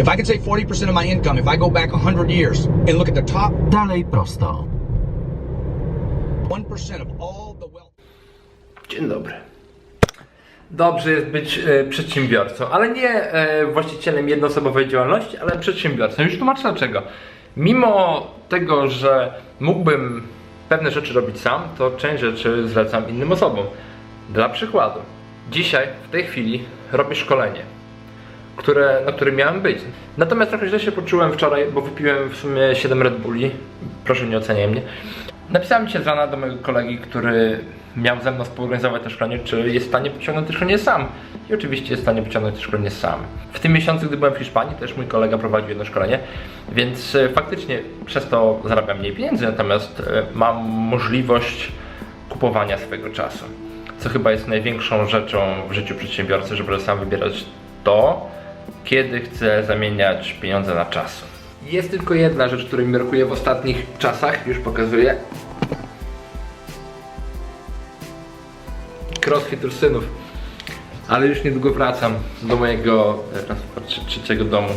If I could say 40% of my income, if I go back 100 years and look at the top Dalej prosto. 1% of all the wealth. Dzień dobry. Dobrze jest być e, przedsiębiorcą, ale nie e, właścicielem jednoosobowej działalności, ale przedsiębiorcą. Już tłumaczę dlaczego. Mimo tego, że mógłbym pewne rzeczy robić sam, to część rzeczy zlecam innym osobom. Dla przykładu, dzisiaj, w tej chwili robię szkolenie, które, na którym miałem być. Natomiast trochę źle się poczułem wczoraj, bo wypiłem w sumie 7 Red Bulli. Proszę nie oceniaj mnie. Napisałem dzisiaj z rana do mojego kolegi, który miał ze mną współorganizować to szkolenie, czy jest w stanie pociągnąć to szkolenie sam. I oczywiście jest w stanie pociągnąć to szkolenie sam. W tym miesiącu, gdy byłem w Hiszpanii, też mój kolega prowadził jedno szkolenie, więc e, faktycznie przez to zarabiam mniej pieniędzy, natomiast e, mam możliwość kupowania swojego czasu. Co chyba jest największą rzeczą w życiu przedsiębiorcy, że może sam wybierać to, kiedy chcę zamieniać pieniądze na czas. Jest tylko jedna rzecz, której mi brakuje w ostatnich czasach, już pokazuję. Crossfit Ursynów. Ale już niedługo wracam do mojego e, trzeciego domu.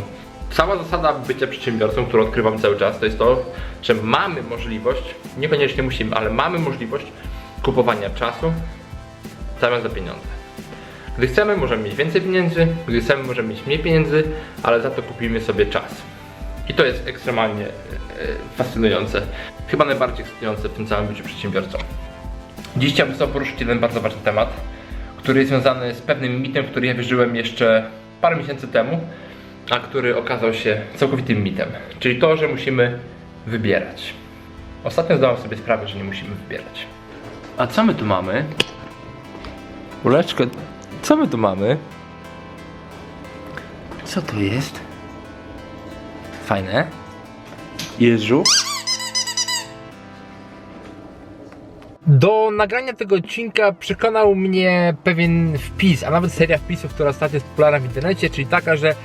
Cała zasada bycia przedsiębiorcą, którą odkrywam cały czas, to jest to, że mamy możliwość, niekoniecznie musimy, ale mamy możliwość kupowania czasu w zamian za pieniądze. Gdy chcemy, możemy mieć więcej pieniędzy, gdy chcemy, możemy mieć mniej pieniędzy, ale za to kupimy sobie czas. I to jest ekstremalnie e, fascynujące. Chyba najbardziej ekscytujące w tym całym byciu przedsiębiorcą. Dziś chciałbym sobie poruszyć jeden bardzo ważny temat, który jest związany z pewnym mitem, który ja wierzyłem jeszcze parę miesięcy temu, a który okazał się całkowitym mitem. Czyli to, że musimy wybierać. Ostatnio zdałem sobie sprawę, że nie musimy wybierać. A co my tu mamy? Uleczko, co my tu mamy? Co to jest? Fajne. Jeżu. Do nagrania tego odcinka przekonał mnie pewien wpis, a nawet seria wpisów, która ostatnio jest popularna w internecie, czyli taka, że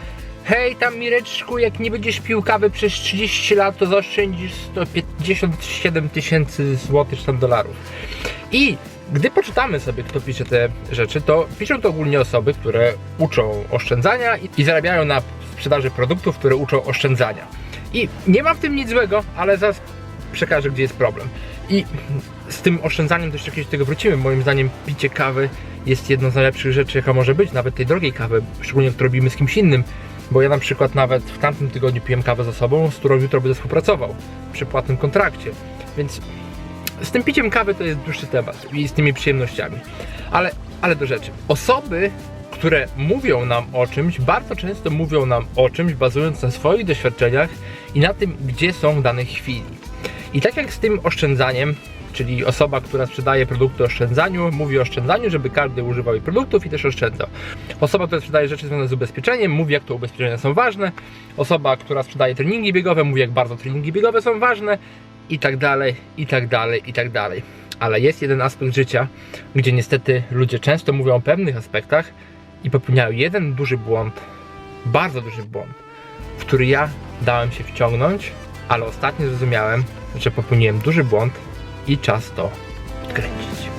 hej tam Mireczku, jak nie będziesz pił kawy przez 30 lat, to zaoszczędzisz 157 tysięcy złotych czy tam dolarów. I gdy poczytamy sobie, kto pisze te rzeczy, to piszą to ogólnie osoby, które uczą oszczędzania i, i zarabiają na sprzedaży produktów, które uczą oszczędzania. I nie ma w tym nic złego, ale zaraz przekażę, gdzie jest problem. I z tym oszczędzaniem też kiedyś do tego wrócimy. Moim zdaniem picie kawy jest jedną z najlepszych rzeczy, jaka może być, nawet tej drogiej kawy, szczególnie jak to robimy z kimś innym. Bo ja na przykład nawet w tamtym tygodniu piłem kawę z osobą, z którą jutro będę współpracował przy płatnym kontrakcie. Więc z tym piciem kawy to jest dłuższy temat i z tymi przyjemnościami. Ale, ale do rzeczy. Osoby, które mówią nam o czymś, bardzo często mówią nam o czymś, bazując na swoich doświadczeniach i na tym, gdzie są w danej chwili. I tak jak z tym oszczędzaniem, czyli osoba, która sprzedaje produkty oszczędzaniu, mówi o oszczędzaniu, żeby każdy używał jej produktów i też oszczędzał. Osoba, która sprzedaje rzeczy związane z ubezpieczeniem, mówi jak to ubezpieczenia są ważne. Osoba, która sprzedaje treningi biegowe, mówi jak bardzo treningi biegowe są ważne i tak dalej, i tak dalej, i tak dalej. Ale jest jeden aspekt życia, gdzie niestety ludzie często mówią o pewnych aspektach i popełniają jeden duży błąd, bardzo duży błąd, w który ja dałem się wciągnąć, ale ostatnio zrozumiałem, że popełniłem duży błąd i czas to odkręcić.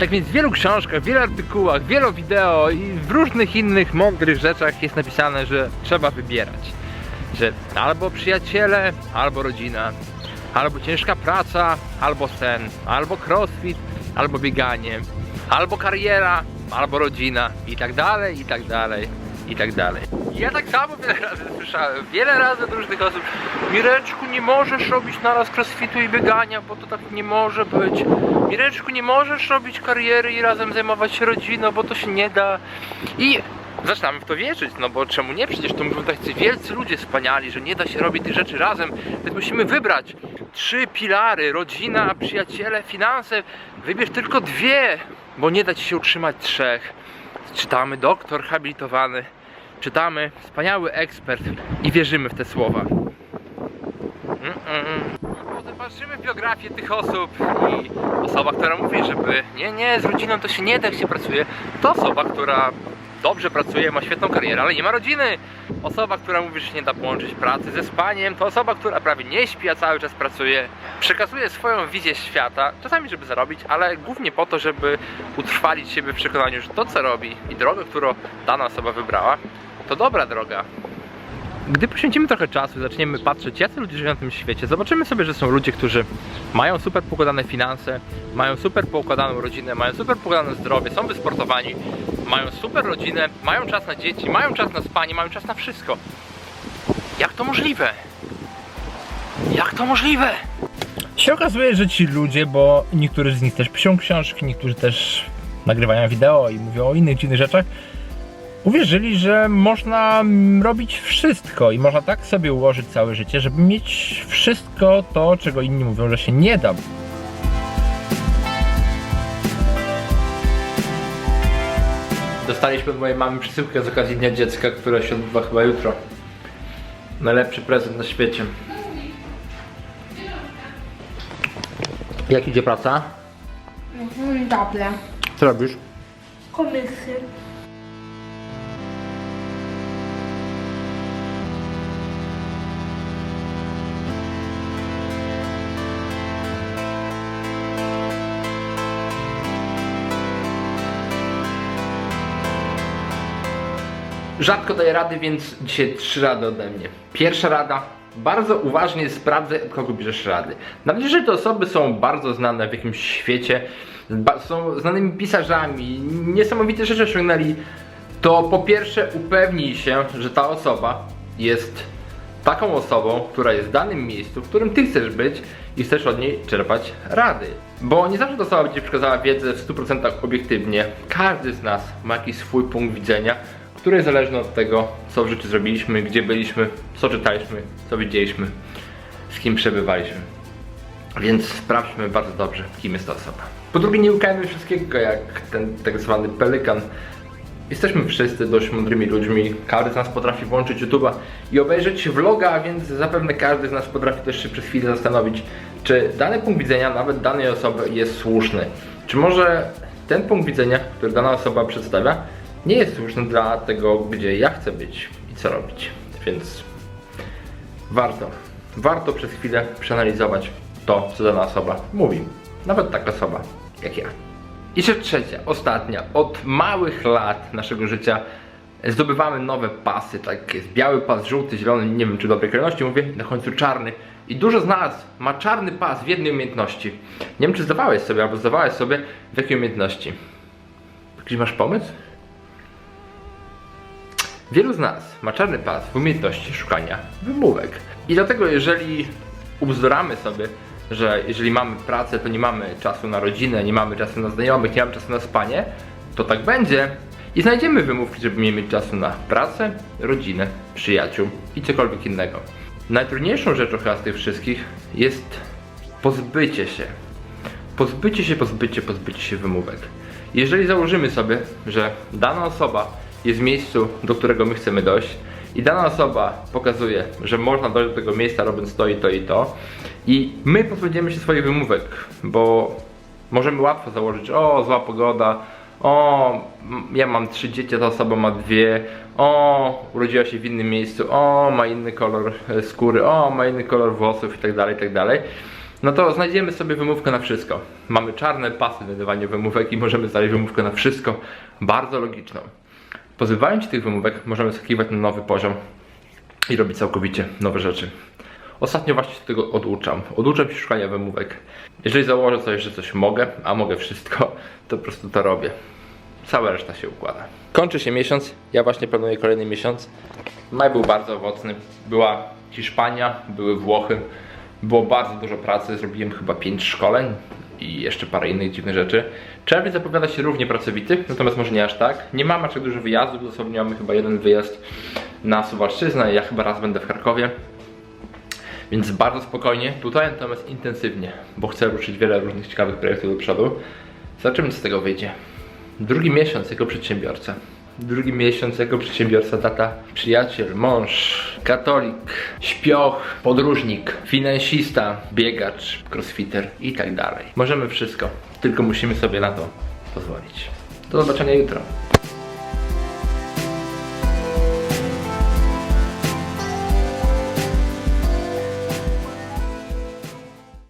Tak więc w wielu książkach, w wielu artykułach, wielu wideo i w różnych innych mądrych rzeczach jest napisane, że trzeba wybierać. Że albo przyjaciele, albo rodzina, albo ciężka praca, albo sen, albo crossfit, albo bieganie, albo kariera, albo rodzina i tak dalej, i tak dalej, i tak dalej. Ja tak samo wiele razy słyszałem, wiele razy od różnych osób Mireczku, nie możesz robić naraz crossfitu i biegania, bo to tak nie może być. Mireczku, nie możesz robić kariery i razem zajmować się rodziną, bo to się nie da. I zaczynamy w to wierzyć, no bo czemu nie? Przecież to mówią tacy wielcy ludzie wspaniali, że nie da się robić tych rzeczy razem, więc musimy wybrać trzy pilary, rodzina, przyjaciele, finanse. Wybierz tylko dwie, bo nie da ci się utrzymać trzech. Czytamy doktor habilitowany, czytamy wspaniały ekspert i wierzymy w te słowa. Mm-mm. Potem patrzymy biografię tych osób i osoba, która mówi, żeby nie, nie, z rodziną to się nie da, jak się pracuje, to osoba, która dobrze pracuje, ma świetną karierę, ale nie ma rodziny. Osoba, która mówi, że się nie da połączyć pracy ze spaniem, to osoba, która prawie nie śpi, a cały czas pracuje. Przekazuje swoją wizję świata, czasami żeby zarobić, ale głównie po to, żeby utrwalić siebie w przekonaniu, że to co robi i drogę, którą dana osoba wybrała, to dobra droga. Gdy poświęcimy trochę czasu i zaczniemy patrzeć, jacy ludzie żyją na tym świecie, zobaczymy sobie, że są ludzie, którzy mają super poukładane finanse, mają super poukładaną rodzinę, mają super poukładane zdrowie, są wysportowani, mają super rodzinę, mają czas na dzieci, mają czas na spanie, mają czas na wszystko. Jak to możliwe? Jak to możliwe? Się okazuje, że ci ludzie, bo niektórzy z nich też piszą książki, niektórzy też nagrywają wideo i mówią o innych dziwnych rzeczach, uwierzyli, że można robić wszystko i można tak sobie ułożyć całe życie, żeby mieć wszystko to, czego inni mówią, że się nie da. Dostaliśmy od mojej mamy przesyłkę z okazji Dnia Dziecka, która się odbywa chyba jutro. Najlepszy prezent na świecie. Jak idzie praca? Dobre. Co robisz? Komisy. Rzadko daję rady, więc dzisiaj trzy rady ode mnie. Pierwsza rada. Bardzo uważnie sprawdzę, od kogo bierzesz rady. Nawet jeżeli te osoby są bardzo znane w jakimś świecie, są znanymi pisarzami, niesamowite rzeczy osiągnęli, to po pierwsze upewnij się, że ta osoba jest taką osobą, która jest w danym miejscu, w którym ty chcesz być i chcesz od niej czerpać rady. Bo nie zawsze ta osoba będzie przekazała wiedzę w 100% obiektywnie. Każdy z nas ma jakiś swój punkt widzenia, który jest zależny od tego, co w życiu zrobiliśmy, gdzie byliśmy, co czytaliśmy, co widzieliśmy, z kim przebywaliśmy. Więc sprawdźmy bardzo dobrze, kim jest ta osoba. Po drugie, nie łukajmy wszystkiego jak ten tak zwany pelikan. Jesteśmy wszyscy dość mądrymi ludźmi. Każdy z nas potrafi włączyć YouTube'a i obejrzeć vloga, więc zapewne każdy z nas potrafi też się przez chwilę zastanowić, czy dany punkt widzenia, nawet danej osoby jest słuszny. Czy może ten punkt widzenia, który dana osoba przedstawia, nie jest słuszny dla tego, gdzie ja chcę być i co robić. Więc warto, warto przez chwilę przeanalizować to, co dana osoba mówi. Nawet taka osoba jak ja. I rzecz trzecia, ostatnia. Od małych lat naszego życia zdobywamy nowe pasy. Tak jest biały pas, żółty, zielony, nie wiem czy dobrej kolejności mówię, na końcu czarny. I dużo z nas ma czarny pas w jednej umiejętności. Nie wiem czy zdawałeś sobie, albo zdawałeś sobie w jakiej umiejętności. Jakiś masz pomysł? Wielu z nas ma czarny pas w umiejętności szukania wymówek. I dlatego jeżeli ubzduramy sobie, że jeżeli mamy pracę, to nie mamy czasu na rodzinę, nie mamy czasu na znajomych, nie mamy czasu na spanie, to tak będzie. I znajdziemy wymówki, żeby nie mieć czasu na pracę, rodzinę, przyjaciół i cokolwiek innego. Najtrudniejszą rzeczą chyba z tych wszystkich jest pozbycie się pozbycie się, pozbycie, pozbycie się wymówek. Jeżeli założymy sobie, że dana osoba jest w miejscu, do którego my chcemy dojść i dana osoba pokazuje, że można dojść do tego miejsca robiąc to i to i to i my pozbędziemy się swoich wymówek, bo możemy łatwo założyć, o zła pogoda, o ja mam trzy dzieci, ta osoba ma dwie, o urodziła się w innym miejscu, o ma inny kolor e, skóry, o ma inny kolor włosów i tak dalej, i tak no to znajdziemy sobie wymówkę na wszystko. Mamy czarne pasy na wymówek i możemy znaleźć wymówkę na wszystko, bardzo logiczną. Pozbywając się tych wymówek, możemy skakiwać na nowy poziom i robić całkowicie nowe rzeczy. Ostatnio właśnie się tego oduczam. Oduczam się szukania wymówek. Jeżeli założę coś, że coś mogę, a mogę wszystko, to po prostu to robię. Cała reszta się układa. Kończy się miesiąc, ja właśnie planuję kolejny miesiąc. Maj był bardzo owocny. Była Hiszpania, były Włochy. Było bardzo dużo pracy, zrobiłem chyba 5 szkoleń i jeszcze parę innych dziwnych rzeczy. Czerwiec zapowiada się równie pracowity, natomiast może nie aż tak. Nie mamy aż tak dużo wyjazdów, dosłownie chyba jeden wyjazd na Suwalszczyznę, ja chyba raz będę w Charkowie. Więc bardzo spokojnie, tutaj natomiast intensywnie, bo chcę ruszyć wiele różnych ciekawych projektów do przodu. Zobaczymy co z tego wyjdzie. Drugi miesiąc jako przedsiębiorca. Drugi miesiąc jako przedsiębiorca, tata, przyjaciel, mąż, katolik, śpioch, podróżnik, finansista, biegacz, crossfitter i tak dalej. Możemy wszystko, tylko musimy sobie na to pozwolić. Do zobaczenia jutro.